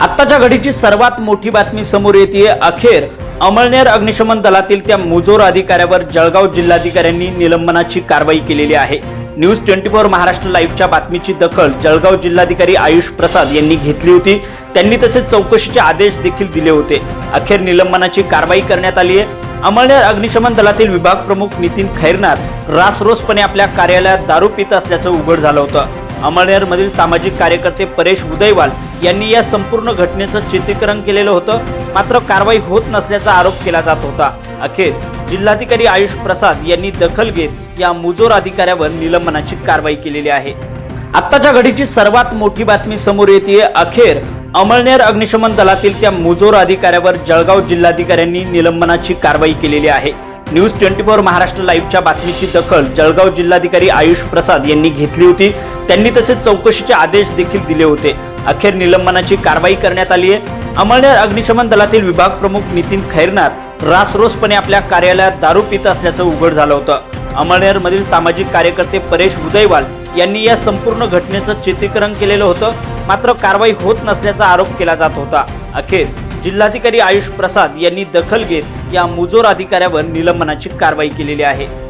आत्ताच्या घडीची सर्वात मोठी बातमी समोर येते अखेर अमळनेर अग्निशमन दलातील त्या मुजोर अधिकाऱ्यावर जळगाव जिल्हाधिकाऱ्यांनी निलंबनाची कारवाई केलेली आहे. न्यूज ट्वेंटी फोर महाराष्ट्र लाईव्हच्या बातमीची दखल जळगाव जिल्हाधिकारी आयुष प्रसाद यांनी घेतली होती. त्यांनी तसे चौकशीचे आदेश देखील दिले होते. अखेर निलंबनाची कारवाई करण्यात आली आहे. अमळनेर अग्निशमन दलातील विभाग प्रमुख नितीन खैरनार रासरोसपणे आपल्या कार्यालयात दारू पित असल्याचं उघड झालं होतं. अमळनेर मधील सामाजिक कार्यकर्ते परेश उदयवाल यांनी या संपूर्ण घटनेचं चित्रीकरण केलेलं होतं. मात्र कारवाई होत नसल्याचा आरोप केला जात होता. अखेर जिल्हाधिकारी आयुष प्रसाद यांनी दखल घेत या मुजोर अधिकाऱ्यावर निलंबनाची कारवाई केलेली आहे. आत्ताच्या घडीची सर्वात मोठी बातमी समोर येते अखेर अमळनेर अग्निशमन दलातील त्या मुजोर अधिकाऱ्यावर जळगाव जिल्हाधिकाऱ्यांनी निलंबनाची कारवाई केलेली आहे. न्यूज ट्वेंटी फोर महाराष्ट्र लाईव्हच्या बातमीची दखल जळगाव जिल्हाधिकारी आयुष प्रसाद यांनी घेतली होती. त्यांनी तसे चौकशीचे आदेश देखील दिले होते. अखेर निलंबनाची कारवाई करण्यात आली आहे. अमळनेर अग्निशमन दलातील विभाग प्रमुख नितीन खैरनार रासरोसपणे आपल्या कार्यालयात दारू पित असल्याचं उघड झालं होतं. अमळनेर मधील सामाजिक कार्यकर्ते परेश उदयवाल यांनी या संपूर्ण घटनेचं चित्रीकरण केलेलं होतं. मात्र कारवाई होत नसल्याचा आरोप केला जात होता. अखेर जिल्हाधिकारी आयुष प्रसाद यांनी दखल घेत या मुजोर अधिकाऱ्यावर निलंबनाची कारवाई केलेली आहे.